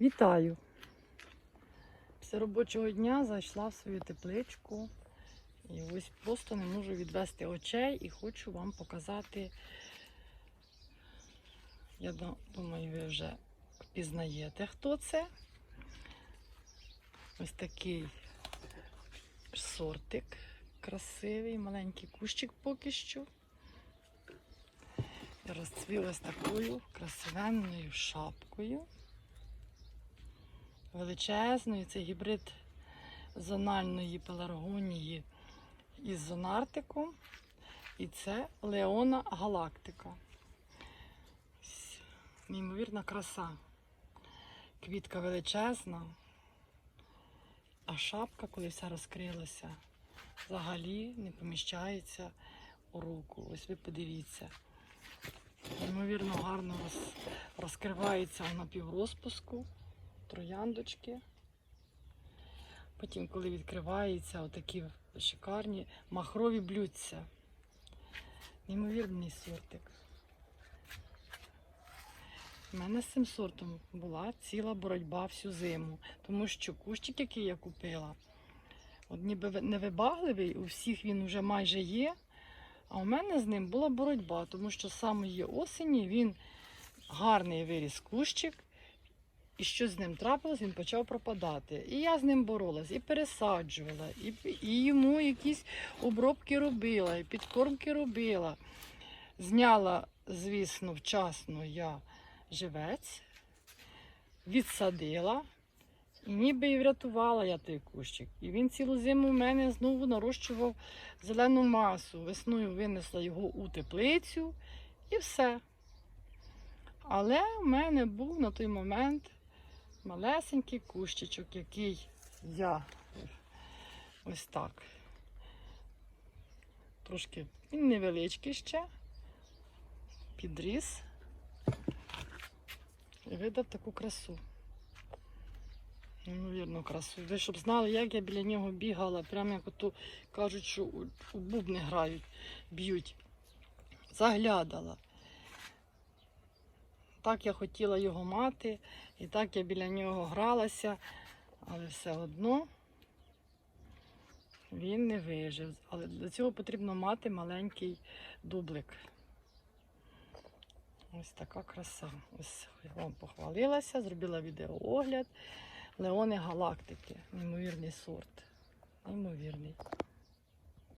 Вітаю! Після робочого дня зайшла в свою тепличку і ось просто не можу відвести очей і хочу вам показати. Я думаю, ви вже впізнаєте, хто це. Ось такий сортик красивий, маленький кущик поки що. І розцвів такою красивенною шапкою. Величезною. Це гібрид зональної пеларгонії із зонартиком. І це Леона Галактика. Неймовірна краса. Квітка величезна. А шапка, коли вся розкрилася, взагалі не поміщається у руку. Ось ви подивіться. Неймовірно гарно роз, розкривається на піврозпуску, трояндочки. Потім, коли відкривається, отакі шикарні махрові блюдця. Неймовірний сортик. У мене з цим сортом була ціла боротьба всю зиму, тому що кущик, який я купила, от ніби ви- невибагливий, у всіх він вже майже є. А у мене з ним була боротьба, тому що з самої осені він гарний виріс кущик, і що з ним трапилось, він почав пропадати. І я з ним боролась, і пересаджувала, і, і йому якісь обробки робила, і підкормки робила. Зняла, звісно, вчасно я живець, відсадила. І ніби і врятувала я той кущик. І він цілу зиму в мене знову нарощував зелену масу. Весною винесла його у теплицю і все. Але в мене був на той момент малесенький кущичок, який я ось так. Трошки він невеличкий ще, підріс і видав таку красу. Неймовірну красу. Ви щоб знали, як я біля нього бігала, прямо як ото кажуть, що у, бубни грають, б'ють. Заглядала. Так я хотіла його мати, і так я біля нього гралася, але все одно він не вижив. Але для цього потрібно мати маленький дублик. Ось така краса. Ось я вам похвалилася, зробила відеоогляд. Леони Галактики. Неймовірний сорт. Неймовірний.